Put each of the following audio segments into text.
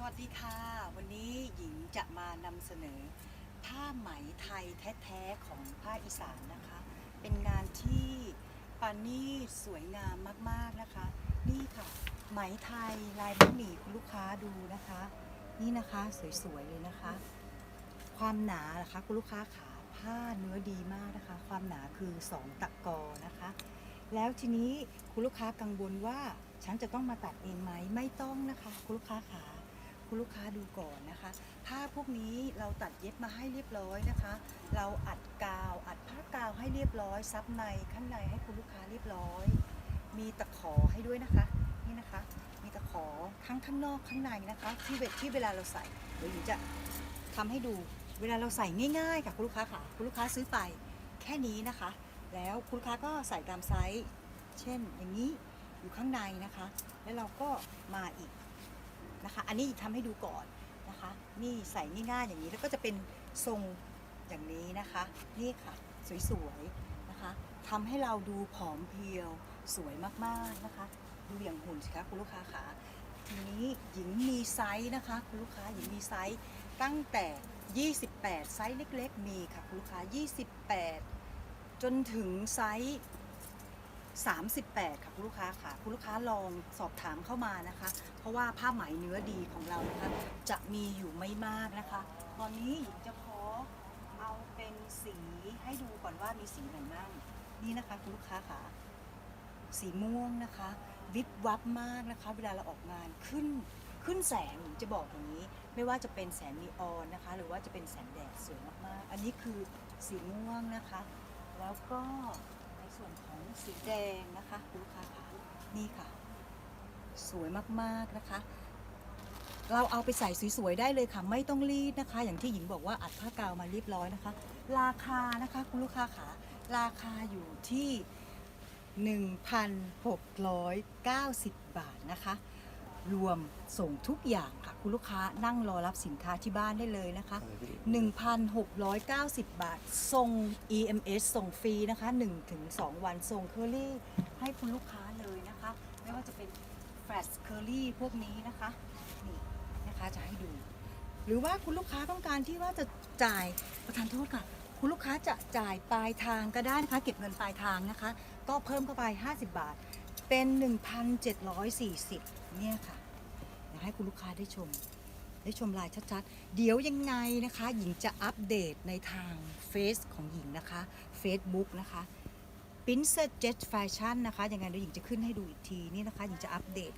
สวัสดีค่ะ วันนี้หญิงจะมานำเสนอ ผ้าไหมไทยแท้ๆของภาคอีสานนะคะ เป็นงานที่ปานี่สวยงามมากๆนะคะ นี่ค่ะ ไหมไทยลายบะหมี่คุณลูกค้าดูนะคะ นี่นะคะสวยๆเลยนะคะ ความหนาล่ะคะคุณลูกค้าขาผ้าเนื้อดีมากนะคะ ความหนาคือ 2 ตะกอนะคะ แล้วทีนี้คุณลูกค้ากังวลว่าฉันจะต้องมาตัดเองไหมไม่ต้องนะคะ คุณลูกค้าขา คุณลูกค้าดูก่อนนะคะ ผ้าพวกนี้เราตัดเย็บมาให้เรียบร้อยนะคะ เราอัดกาว อัดผ้ากาวให้เรียบร้อย ซับในข้างในให้คุณลูกค้าเรียบร้อย มีตะขอให้ด้วยนะคะ นี่นะคะ มีตะขอทั้งข้างนอกข้างในนะคะ ที่เวที่เวลาเราใส่เดี๋ยวหญิงจะทำให้ดู เวลาเราใส่ง่ายๆค่ะคุณลูกค้าค่ะ คุณลูกค้าซื้อไปแค่นี้นะคะ แล้วคุณลูกค้าก็ใส่ตามไซส์ เช่นอย่างนี้อยู่ข้างในนะคะ แล้วเราก็มาอีก นะคะ อันนี้ทำให้ดูก่อนนะคะ นี่ใส่ง่ายๆอย่างนี้แล้วก็จะเป็นทรงอย่างนี้นะคะ นี่ค่ะสวยๆนะคะทำให้เราดูผอมเพรียวสวยมากๆนะคะ ดูอย่างหุ่นสิคะคุณลูกค้าขาทีนี้หญิงมีไซส์นะคะคุณลูกค้าหญิงมีไซส์ตั้งแต่ 28 ไซส์เล็ก ๆ มีค่ะคุณลูกค้า 28 จนถึงไซส์ 38 ค่ะคุณลูกค้าค่ะ คุณลูกค้าลองสอบถามเข้ามานะคะ เพราะว่าผ้าไหมเนื้อดีของเรานะคะ จะมีอยู่ไม่มากนะคะ ตอนนี้หญิงจะขอเอาเป็นสีให้ดูก่อนว่ามีสีไหนบ้างนี่นะคะคุณลูกค้าค่ะ สีม่วงนะคะ วิบวับมากนะคะ เวลาเราออกงานขึ้นขึ้นแสงหญิงจะบอกอย่างนี้ ไม่ว่าจะเป็นแสงนีออนนะคะ หรือว่าจะเป็นแสงแดดสวยมากๆ อันนี้คือสีม่วงนะคะ แล้วก็ ส่วนของสีแดงนะคะคุณลูกค้าคะนี่ค่ะ สวยมากๆนะคะ เราเอาไปใส่สวยๆได้เลยค่ะ ไม่ต้องรีดนะคะ อย่างที่หญิงบอกว่าอัดผ้ากาวมาเรียบร้อยนะคะ ราคานะคะคุณลูกค้าขาราคาอยู่ที่ 1,690 บาทนะคะ รวมส่งทุกอย่างค่ะ คุณลูกค้านั่งรอรับสินค้าที่บ้านได้เลยนะคะ 1,690 บาท ส่ง EMS ส่งฟรีนะคะ 1-2 วันส่งเคอรี่ให้คุณลูกค้าเลยนะคะ ไม่ว่าจะเป็นแฟลชเคอรี่พวกนี้นะคะนี่นะคะจะให้ดู หรือว่าคุณลูกค้าต้องการที่ว่าจะจ่ายประทานโทษค่ะคุณลูกค้าจะจ่ายปลายทางก็ได้นะคะ เก็บเงินปลายทางนะคะ ก็เพิ่มเข้าไป 50 บาท เป็น 1,740 เนี่ยค่ะอยากให้คุณลูกค้าได้ชม ได้ชมลายชัดๆ เดี๋ยวยังไงนะคะ หญิงจะอัปเดตในทางเฟซของหญิงนะคะ Facebook นะคะ p r i n c e s s Jet Fashion นะคะยังไงเดี๋ยวหญิงจะขึ้นให้ดูอีกทีนี่นะคะหญิงจะอัปเดต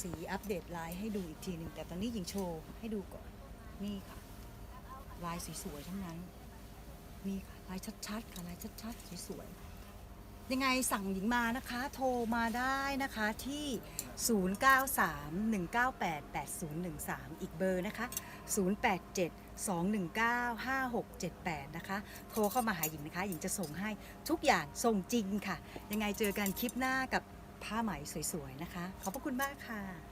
สีอัปเดตลายให้ดูอีกทีหนึ่งแต่ตอนนี้หญิงโชว์ให้ดูก่อนนี่ค่ะ ลายสวยๆทั้งนั้นนี่ค่ะลายชัดๆค่ะลายชัดๆสวยๆ ยังไงสั่งหญิงมานะคะ โทรมาได้นะคะที่ 0931988013 อีกเบอร์นะคะ 0872195678 นะคะ โทรเข้ามาหาหญิงนะคะ หญิงจะส่งให้ทุกอย่างส่งจริงค่ะ ยังไงเจอกันคลิปหน้ากับผ้าไหมสวยๆนะคะ ขอบพระคุณมากค่ะ